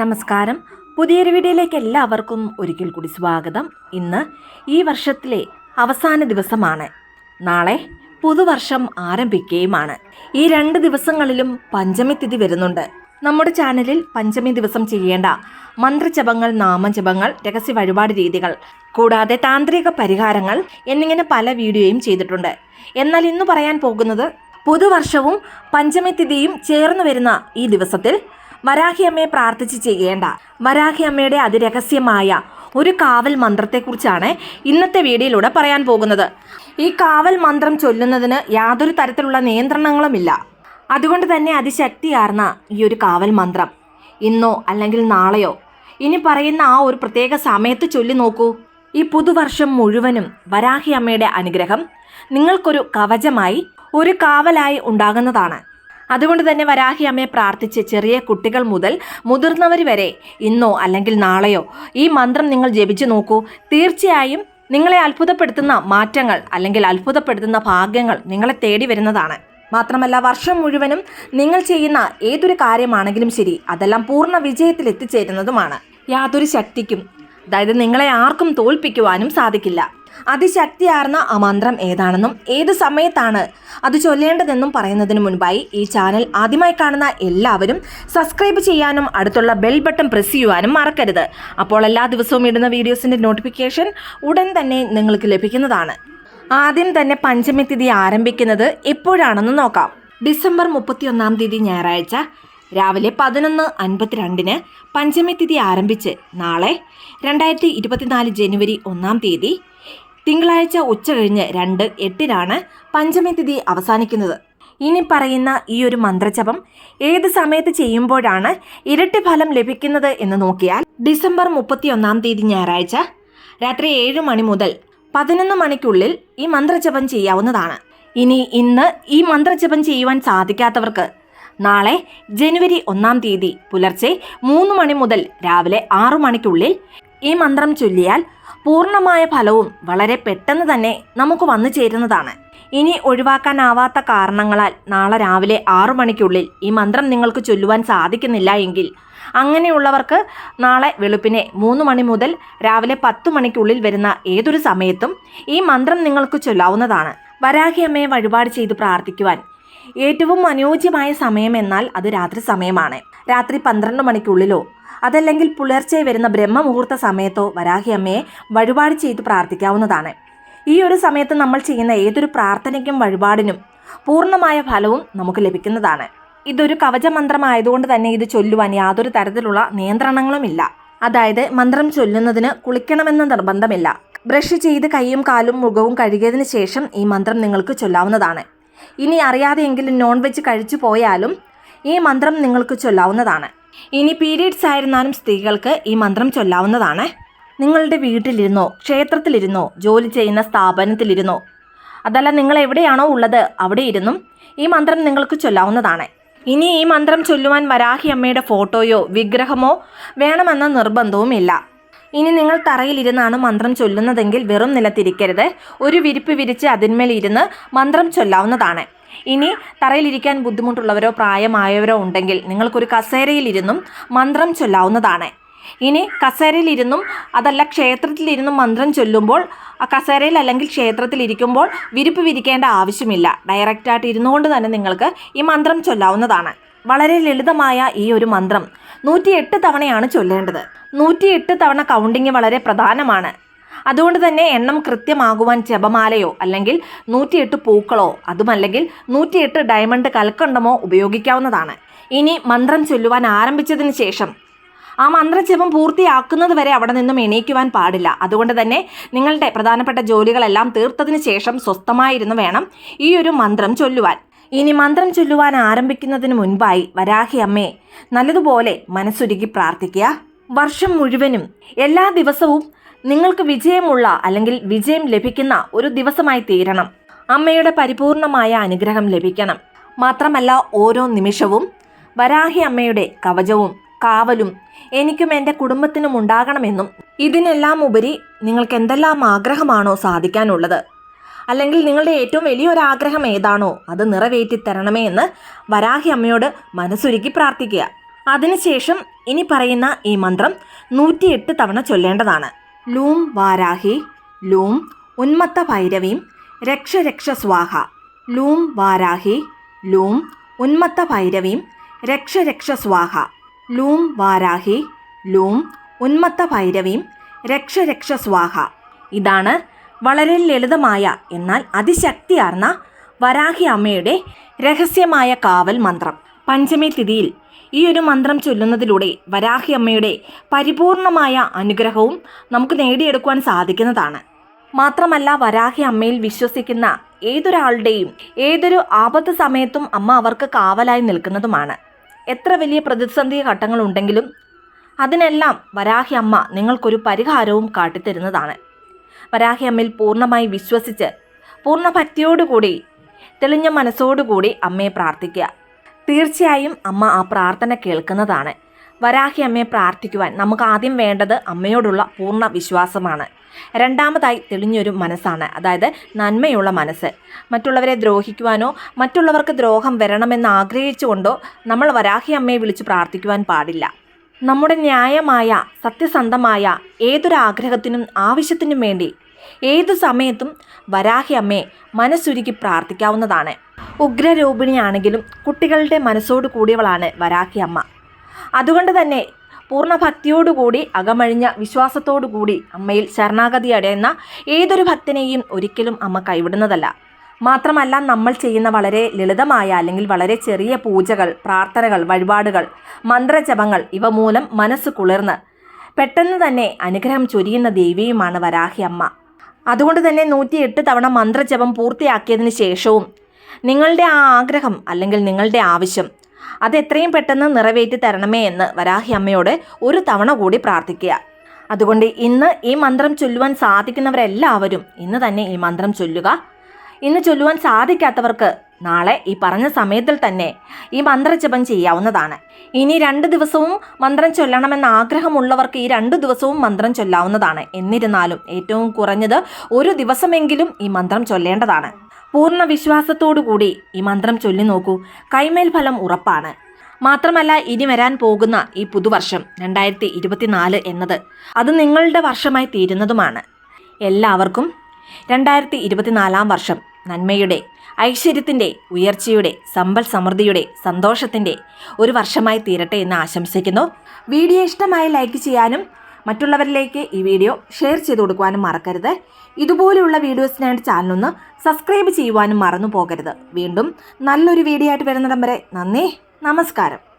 നമസ്കാരം. പുതിയൊരു വീഡിയോയിലേക്ക് എല്ലാവർക്കും ഒരിക്കൽ കൂടി സ്വാഗതം. ഇന്ന് ഈ വർഷത്തിലെ അവസാന ദിവസമാണ്. നാളെ പുതുവർഷം ആരംഭിക്കുകയുമാണ്. ഈ രണ്ട് ദിവസങ്ങളിലും പഞ്ചമി തിഥി വരുന്നുണ്ട്. നമ്മുടെ ചാനലിൽ പഞ്ചമി ദിവസം ചെയ്യേണ്ട മന്ത്രജപങ്ങൾ നാമജപങ്ങൾ രഹസ്യ വഴിപാട് രീതികൾ കൂടാതെ താന്ത്രിക പരിഹാരങ്ങൾ എന്നിങ്ങനെ പല വീഡിയോയും ചെയ്തിട്ടുണ്ട്. എന്നാൽ ഇന്ന് പറയാൻ പോകുന്നത് പുതുവർഷവും പഞ്ചമി തിഥിയും ചേർന്ന് വരുന്ന ഈ ദിവസത്തിൽ വരാഹി അമ്മയെ പ്രാർത്ഥിച്ച് ചെയ്യേണ്ട. വരാഹി അമ്മയുടെ അതിരഹസ്യമായ ഒരു കാവൽ മന്ത്രത്തെക്കുറിച്ചാണ് ഇന്നത്തെ വീഡിയോയിലൂടെ പറയാൻ പോകുന്നത്. ഈ കാവൽ മന്ത്രം ചൊല്ലുന്നതിന് യാതൊരു തരത്തിലുള്ള നിയന്ത്രണങ്ങളുമില്ല. അതുകൊണ്ട് തന്നെ അതിശക്തിയാർന്ന ഈ ഒരു കാവൽ മന്ത്രം. ഇന്നോ അല്ലെങ്കിൽ നാളെയോ. ഇനി പറയുന്ന ആ ഒരു പ്രത്യേക സമയത്ത് ചൊല്ലി നോക്കൂ. ഈ പുതുവർഷം മുഴുവനും വരാഹി അമ്മയുടെ അനുഗ്രഹം നിങ്ങൾക്കൊരു കവചമായി ഒരു കാവലായി ഉണ്ടാകുന്നതാണ്. അതുകൊണ്ട് തന്നെ വരാഹി അമ്മയെ പ്രാർത്ഥിച്ച് ചെറിയ കുട്ടികൾ മുതൽ മുതിർന്നവർ വരെ ഇന്നോ അല്ലെങ്കിൽ നാളെയോ ഈ മന്ത്രം നിങ്ങൾ ജപിച്ചു നോക്കൂ. തീർച്ചയായും നിങ്ങളെ അത്ഭുതപ്പെടുത്തുന്ന മാറ്റങ്ങൾ അല്ലെങ്കിൽ അത്ഭുതപ്പെടുത്തുന്ന ഭാഗ്യങ്ങൾ നിങ്ങളെ തേടി വരുന്നതാണ്. മാത്രമല്ല വർഷം മുഴുവനും നിങ്ങൾ ചെയ്യുന്ന ഏതൊരു കാര്യമാണെങ്കിലും ശരി അതെല്ലാം പൂർണ വിജയത്തിൽ എത്തിച്ചേരുന്നതുമാണ്. യാതൊരു ശക്തിക്കും അതായത് നിങ്ങളെ ആർക്കും തോൽപ്പിക്കുവാനും സാധിക്കില്ല. അതിശക്തിയാർന്ന ആ മന്ത്രം ഏതാണെന്നും ഏത് സമയത്താണ് അത് ചൊല്ലേണ്ടതെന്നും പറയുന്നതിന് മുൻപായി ഈ ചാനൽ ആദ്യമായി കാണുന്ന എല്ലാവരും സബ്സ്ക്രൈബ് ചെയ്യാനും അടുത്തുള്ള ബെൽ ബട്ടൺ പ്രസ് ചെയ്യുവാനും മറക്കരുത്. അപ്പോൾ എല്ലാ ദിവസവും ഇടുന്ന വീഡിയോസിന്റെ നോട്ടിഫിക്കേഷൻ ഉടൻ തന്നെ നിങ്ങൾക്ക് ലഭിക്കുന്നതാണ്. ആദ്യം തന്നെ പഞ്ചമി തിഥി ആരംഭിക്കുന്നത് എപ്പോഴാണെന്ന് നോക്കാം. ഡിസംബർ മുപ്പത്തിയൊന്നാം തീയതി ഞായറാഴ്ച രാവിലെ പതിനൊന്ന് അൻപത്തിരണ്ടിന് പഞ്ചമി തിഥി ആരംഭിച്ച് നാളെ രണ്ടായിരത്തി ഇരുപത്തിനാല് ജനുവരി ഒന്നാം തീയതി തിങ്കളാഴ്ച ഉച്ച കഴിഞ്ഞ് രണ്ട് എട്ടിനാണ് പഞ്ചമി തിഥി അവസാനിക്കുന്നത്. ഇനി പറയുന്ന ഈ ഒരു മന്ത്രജപം ഏത് സമയത്ത് ചെയ്യുമ്പോഴാണ് ഇരട്ടി ഫലം ലഭിക്കുന്നത് എന്ന് നോക്കിയാൽ ഡിസംബർ മുപ്പത്തിയൊന്നാം തീയതി ഞായറാഴ്ച രാത്രി ഏഴ് മണി മുതൽ പതിനൊന്ന് മണിക്കുള്ളിൽ ഈ മന്ത്രജപം ചെയ്യാവുന്നതാണ്. ഇനി ഇന്ന് ഈ മന്ത്രജപം ചെയ്യുവാൻ സാധിക്കാത്തവർക്ക് നാളെ ജനുവരി ഒന്നാം തീയതി പുലർച്ചെ മൂന്ന് മണി മുതൽ രാവിലെ ആറു മണിക്കുള്ളിൽ ഈ മന്ത്രം ചൊല്ലിയാൽ പൂർണമായ ഫലവും വളരെ പെട്ടെന്ന് തന്നെ നമുക്ക് വന്നു ചേരുന്നതാണ്. ഇനി ഒഴിവാക്കാനാവാത്ത കാരണങ്ങളാൽ നാളെ രാവിലെ ആറു മണിക്കുള്ളിൽ ഈ മന്ത്രം നിങ്ങൾക്ക് ചൊല്ലുവാൻ സാധിക്കുന്നില്ല എങ്കിൽ അങ്ങനെയുള്ളവർക്ക് നാളെ വെളുപ്പിനെ മൂന്ന് മണി മുതൽ രാവിലെ പത്ത് മണിക്കുള്ളിൽ വരുന്ന ഏതൊരു സമയത്തും ഈ മന്ത്രം നിങ്ങൾക്ക് ചൊല്ലാവുന്നതാണ്. വരാഹി അമ്മയെ വഴിപാട് ചെയ്ത് പ്രാർത്ഥിക്കുവാൻ ഏറ്റവും അനുയോജ്യമായ സമയം എന്നാൽ അത് രാത്രി സമയമാണ്. രാത്രി പന്ത്രണ്ട് മണിക്കുള്ളിലോ അതല്ലെങ്കിൽ പുലർച്ചെ വരുന്ന ബ്രഹ്മമുഹൂർത്ത സമയത്തോ വരാഹിയമ്മയെ വഴിപാട് ചെയ്ത് പ്രാർത്ഥിക്കാവുന്നതാണ്. ഈ ഒരു സമയത്ത് നമ്മൾ ചെയ്യുന്ന ഏതൊരു പ്രാർത്ഥനയ്ക്കും വഴിപാടിനും പൂർണമായ ഫലവും നമുക്ക് ലഭിക്കുന്നതാണ്. ഇതൊരു കവചമന്ത്രമായതുകൊണ്ട് തന്നെ ഇത് ചൊല്ലുവാൻ യാതൊരു തരത്തിലുള്ള നിയന്ത്രണങ്ങളുമില്ല. അതായത് മന്ത്രം ചൊല്ലുന്നതിന് കുളിക്കണമെന്ന നിർബന്ധമില്ല. ബ്രഷ് ചെയ്ത് കൈയും കാലും മുഖവും കഴുകിയതിന് ശേഷം ഈ മന്ത്രം നിങ്ങൾക്ക് ചൊല്ലാവുന്നതാണ്. ഇനി അറിയാതെയെങ്കിലും നോൺ വെജ് കഴിച്ചു പോയാലും ഈ മന്ത്രം നിങ്ങൾക്ക് ചൊല്ലാവുന്നതാണ്. ഇനി പീരീഡ്സ് ആയിരുന്നാലും സ്ത്രീകൾക്ക് ഈ മന്ത്രം ചൊല്ലാവുന്നതാണ്. നിങ്ങളുടെ വീട്ടിലിരുന്നോ ക്ഷേത്രത്തിലിരുന്നോ ജോലി ചെയ്യുന്ന സ്ഥാപനത്തിലിരുന്നോ അതല്ല നിങ്ങൾ എവിടെയാണോ ഉള്ളത് അവിടെ ഇരുന്നും ഈ മന്ത്രം നിങ്ങൾക്ക് ചൊല്ലാവുന്നതാണ്. ഇനി ഈ മന്ത്രം ചൊല്ലുവാൻ വരാഹി അമ്മയുടെ ഫോട്ടോയോ വിഗ്രഹമോ വേണമെന്ന നിർബന്ധവുമില്ല. ഇനി നിങ്ങൾ തറയിലിരുന്നാണ് മന്ത്രം ചൊല്ലുന്നതെങ്കിൽ വെറും നിലത്തിരിക്കരുത്. ഒരു വിരിപ്പ് വിരിച്ച് അതിന്മേൽ ഇരുന്ന് മന്ത്രം ചൊല്ലാവുന്നതാണ്. ഇനി തറയിലിരിക്കാൻ ബുദ്ധിമുട്ടുള്ളവരോ പ്രായമായവരോ ഉണ്ടെങ്കിൽ നിങ്ങൾക്കൊരു കസേരയിലിരുന്നും മന്ത്രം ചൊല്ലാവുന്നതാണ്. ഇനി കസേരയിലിരുന്നും അതല്ല ക്ഷേത്രത്തിലിരുന്നും മന്ത്രം ചൊല്ലുമ്പോൾ ആ കസേരയിൽ അല്ലെങ്കിൽ ക്ഷേത്രത്തിലിരിക്കുമ്പോൾ വിരിപ്പ് വിരിക്കേണ്ട ആവശ്യമില്ല. ഡയറക്റ്റായിട്ട് ഇരുന്നുകൊണ്ട് തന്നെ നിങ്ങൾക്ക് ഈ മന്ത്രം ചൊല്ലാവുന്നതാണ്. വളരെ ലളിതമായ ഈ ഒരു മന്ത്രം നൂറ്റിയെട്ട് തവണയാണ് ചൊല്ലേണ്ടത്. നൂറ്റിയെട്ട് തവണ കൗണ്ടിങ് വളരെ പ്രധാനമാണ്. അതുകൊണ്ട് തന്നെ എണ്ണം കൃത്യമാകുവാൻ ജപമാലയോ അല്ലെങ്കിൽ നൂറ്റിയെട്ട് പൂക്കളോ അതുമല്ലെങ്കിൽ നൂറ്റിയെട്ട് ഡയമണ്ട് കൽക്കണ്ടമോ ഉപയോഗിക്കാവുന്നതാണ്. ഇനി മന്ത്രം ചൊല്ലുവാൻ ആരംഭിച്ചതിന് ശേഷം. ആ മന്ത്രജപം പൂർത്തിയാക്കുന്നത് വരെ അവിടെ നിന്നും എണീക്കുവാൻ പാടില്ല. അതുകൊണ്ട് തന്നെ നിങ്ങളുടെ പ്രധാനപ്പെട്ട ജോലികളെല്ലാം തീർത്തതിന് ശേഷം സ്വസ്ഥമായിരുന്നു വേണം ഈ ഒരു മന്ത്രം ചൊല്ലുവാൻ. ഇനി മന്ത്രം ചൊല്ലുവാൻ ആരംഭിക്കുന്നതിന് മുൻപായി വരാഹി അമ്മേ നല്ലതുപോലെ മനസ്സുരുകി പ്രാർത്ഥിക്കുക. വർഷം മുഴുവനും എല്ലാ ദിവസവും നിങ്ങൾക്ക് വിജയമുള്ള അല്ലെങ്കിൽ വിജയം ലഭിക്കുന്ന ഒരു ദിവസമായി തീരണം. അമ്മയുടെ പരിപൂർണമായ അനുഗ്രഹം ലഭിക്കണം. മാത്രമല്ല ഓരോ നിമിഷവും വരാഹി അമ്മയുടെ കവചവും കാവലും എനിക്കും എന്റെ കുടുംബത്തിനും ഉണ്ടാകണമെന്നും ഇതിനെല്ലാം ഉപരി നിങ്ങൾക്ക് എന്തെല്ലാം ആഗ്രഹമാണോ സാധിക്കാനുള്ളത്? അല്ലെങ്കിൽ നിങ്ങളുടെ ഏറ്റവും വലിയൊരു ആഗ്രഹം ഏതാണോ അത് നിറവേറ്റി തരണമേ എന്ന് വരാഹി അമ്മയോട് മനസ്സുരുക്കി പ്രാർത്ഥിക്കുക. അതിനുശേഷം ഇനി പറയുന്ന ഈ മന്ത്രം നൂറ്റിയെട്ട് തവണ ചൊല്ലേണ്ടതാണ്. ലൂം വാരാഹി ലൂം ഉന്മത്ത ഭൈരവീം രക്ഷ രക്ഷ സ്വാഹ. ലൂം വാരാഹി ലൂം ഉന്മത്ത ഭൈരവീം രക്ഷ രക്ഷ സ്വാഹ. ലൂം വാരാഹി ലൂം ഉന്മത്ത ഭൈരവീം രക്ഷ രക്ഷ സ്വാഹ. ഇതാണ് വളരെ ലളിതമായ എന്നാൽ അതിശക്തിയാർന്ന വരാഹി അമ്മയുടെ രഹസ്യമായ കാവൽ മന്ത്രം. പഞ്ചമി തിഥിയിൽ ഈ ഒരു മന്ത്രം ചൊല്ലുന്നതിലൂടെ വരാഹി അമ്മയുടെ പരിപൂർണമായ അനുഗ്രഹവും നമുക്ക് നേടിയെടുക്കുവാൻ സാധിക്കുന്നതാണ്. മാത്രമല്ല വരാഹി അമ്മയിൽ വിശ്വസിക്കുന്ന ഏതൊരാളുടെയും ഏതൊരു ആപത്ത് സമയത്തും അമ്മ അവർക്ക് കാവലായി നിൽക്കുന്നതുമാണ്. എത്ര വലിയ പ്രതിസന്ധി ഘട്ടങ്ങളുണ്ടെങ്കിലും അതിനെല്ലാം വരാഹി അമ്മ നിങ്ങൾക്കൊരു പരിഹാരവും കാട്ടിത്തരുന്നതാണ്. വരാഹി അമ്മയിൽ പൂർണമായി വിശ്വസിച്ച് പൂർണ ഭക്തിയോടുകൂടി തെളിഞ്ഞ മനസ്സോടുകൂടി അമ്മയെ പ്രാർത്ഥിക്കുക. തീർച്ചയായും അമ്മ ആ പ്രാർത്ഥന കേൾക്കുന്നതാണ്. വരാഹി അമ്മയെ പ്രാർത്ഥിക്കുവാൻ നമുക്ക് ആദ്യം വേണ്ടത് അമ്മയോടുള്ള പൂർണ വിശ്വാസമാണ്. രണ്ടാമതായി തെളിഞ്ഞൊരു മനസ്സാണ് അതായത് നന്മയുള്ള മനസ്സ്. മറ്റുള്ളവരെ ദ്രോഹിക്കുവാനോ മറ്റുള്ളവർക്ക് ദ്രോഹം വരണമെന്ന് ആഗ്രഹിച്ചുകൊണ്ടോ നമ്മൾ വരാഹി അമ്മയെ വിളിച്ച് പ്രാർത്ഥിക്കുവാൻ പാടില്ല. നമ്മുടെ ന്യായമായ സത്യസന്ധമായ ഏതൊരാഗ്രഹത്തിനും ആവശ്യത്തിനും വേണ്ടി ഏതു സമയത്തും വരാഹി അമ്മയെ മനസ്സുരുക്കി പ്രാർത്ഥിക്കാവുന്നതാണ്. ഉഗ്രരൂപിണിയാണെങ്കിലും കുട്ടികളുടെ മനസ്സോട് കൂടിയവളാണ് വരാഹി അമ്മ. അതുകൊണ്ട് തന്നെ പൂർണ ഭക്തിയോടുകൂടി അകമഴിഞ്ഞ വിശ്വാസത്തോടുകൂടി അമ്മയിൽ ശരണാഗതി അടയുന്ന ഏതൊരു ഭക്തനെയും ഒരിക്കലും അമ്മ കൈവിടുന്നതല്ല. മാത്രമല്ല നമ്മൾ ചെയ്യുന്ന വളരെ ലളിതമായ അല്ലെങ്കിൽ വളരെ ചെറിയ പൂജകൾ പ്രാർത്ഥനകൾ വഴിപാടുകൾ മന്ത്രജപങ്ങൾ ഇവ മൂലം മനസ്സ് കുളിർന്ന്. പെട്ടെന്ന് തന്നെ അനുഗ്രഹം ചൊരിയുന്ന ദേവിയുമാണ് വരാഹി അമ്മ. അതുകൊണ്ട് തന്നെ നൂറ്റിയെട്ട് തവണ മന്ത്രജപം പൂർത്തിയാക്കിയതിന് ശേഷവും നിങ്ങളുടെ ആ ആഗ്രഹം അല്ലെങ്കിൽ നിങ്ങളുടെ ആവശ്യം അത് എത്രയും പെട്ടെന്ന് നിറവേറ്റി തരണമേ എന്ന് വരാഹി അമ്മയോട് ഒരു തവണ കൂടി പ്രാർത്ഥിക്കുക. അതുകൊണ്ട് ഇന്ന് ഈ മന്ത്രം ചൊല്ലുവാൻ സാധിക്കുന്നവരെല്ലാവരും ഇന്ന് തന്നെ ഈ മന്ത്രം ചൊല്ലുക. ഇന്ന് ചൊല്ലുവാൻ സാധിക്കാത്തവർക്ക് നാളെ ഈ പറഞ്ഞ സമയത്തിൽ തന്നെ ഈ മന്ത്രജപം ചെയ്യാവുന്നതാണ്. ഇനി രണ്ട് ദിവസവും മന്ത്രം ചൊല്ലണമെന്ന ആഗ്രഹമുള്ളവർക്ക് ഈ രണ്ട് ദിവസവും മന്ത്രം ചൊല്ലാവുന്നതാണ്. എന്നിരുന്നാലും ഏറ്റവും കുറഞ്ഞത് ഒരു ദിവസമെങ്കിലും ഈ മന്ത്രം ചൊല്ലേണ്ടതാണ്. പൂർണ വിശ്വാസത്തോടു കൂടി ഈ മന്ത്രം ചൊല്ലി നോക്കൂ. കൈമേൽ ഫലം ഉറപ്പാണ്. മാത്രമല്ല ഇനി വരാൻ പോകുന്ന ഈ പുതുവർഷം രണ്ടായിരത്തി ഇരുപത്തിനാല് എന്നത് അത് നിങ്ങളുടെ വർഷമായി തീരുന്നതുമാണ്. എല്ലാവർക്കും രണ്ടായിരത്തി ഇരുപത്തിനാലാം വർഷം നന്മയുടെ ഐശ്വര്യത്തിന്റെ ഉയർച്ചയുടെ സമ്പൽ സമൃദ്ധിയുടെ സന്തോഷത്തിന്റെ ഒരു വർഷമായി തീരട്ടെ എന്ന് ആശംസിക്കുന്നു. വീഡിയോ ഇഷ്ടമായി ലൈക്ക് ചെയ്യാനും മറ്റുള്ളവരിലേക്ക് ഈ വീഡിയോ ഷെയർ ചെയ്ത് കൊടുക്കുവാനും മറക്കരുത്. ഇതുപോലെയുള്ള വീഡിയോസിനായിട്ട് ചാനലൊന്ന് സബ്സ്ക്രൈബ് ചെയ്യുവാനും മറന്നു പോകരുത്. വീണ്ടും നല്ലൊരു വീഡിയോ ആയിട്ട് വരുന്നിടം വരെ നന്ദി നമസ്കാരം.